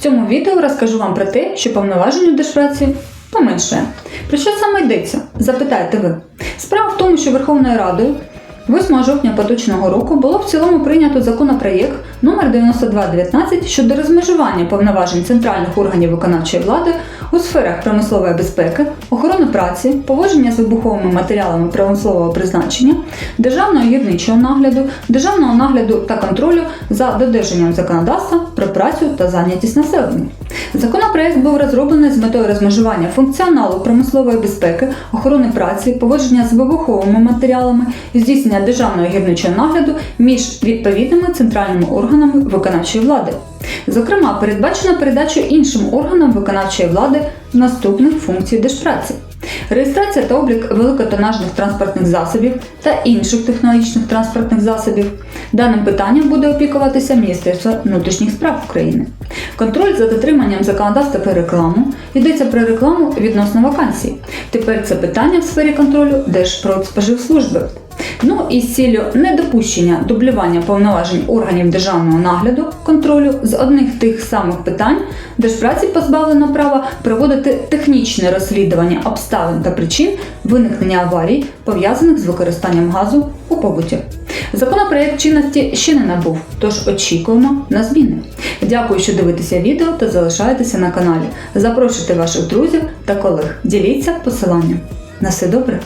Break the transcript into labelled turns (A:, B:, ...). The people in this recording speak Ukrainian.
A: цьому відео розкажу вам про те, що повноважень у Держпраці поменшує. Про що саме йдеться? Запитаєте ви. Справа в тому, що Верховною Радою 8 жовтня поточного року було в цілому прийнято законопроєкт номер 9219 щодо розмежування повноважень центральних органів виконавчої влади у сферах промислової безпеки, охорони праці, поводження з вибуховими матеріалами промислового призначення, державного гірничого нагляду, державного нагляду та контролю за додержанням законодавства про працю та зайнятість населення. Законопроект був розроблений з метою розмежування функціоналу промислової безпеки, охорони праці, поводження з вибуховими матеріалами, здійснення державного гірничого нагляду між відповідними центральними органами виконавчої влади. Зокрема, передбачено передачу іншим органам виконавчої влади наступних функцій держпраці. Реєстрація та облік великотонажних транспортних засобів та інших технологічних транспортних засобів. Даним питанням буде опікуватися Міністерство внутрішніх справ України. Контроль за дотриманням законодавства про рекламу йдеться про рекламу відносно вакансій. Тепер це питання в сфері контролю Держпродспоживслужби. Ну і з ціллю недопущення дублювання повноважень органів державного нагляду контролю з одних тих самих питань Держпраці позбавлено права проводити технічне розслідування обставин та причин виникнення аварій, пов'язаних з використанням газу у побуті. Законопроект чинності ще не набув, тож очікуємо на зміни. Дякую, що дивитеся відео та залишаєтеся на каналі. Запрошуйте ваших друзів та колег. Діліться посиланням. На все добре!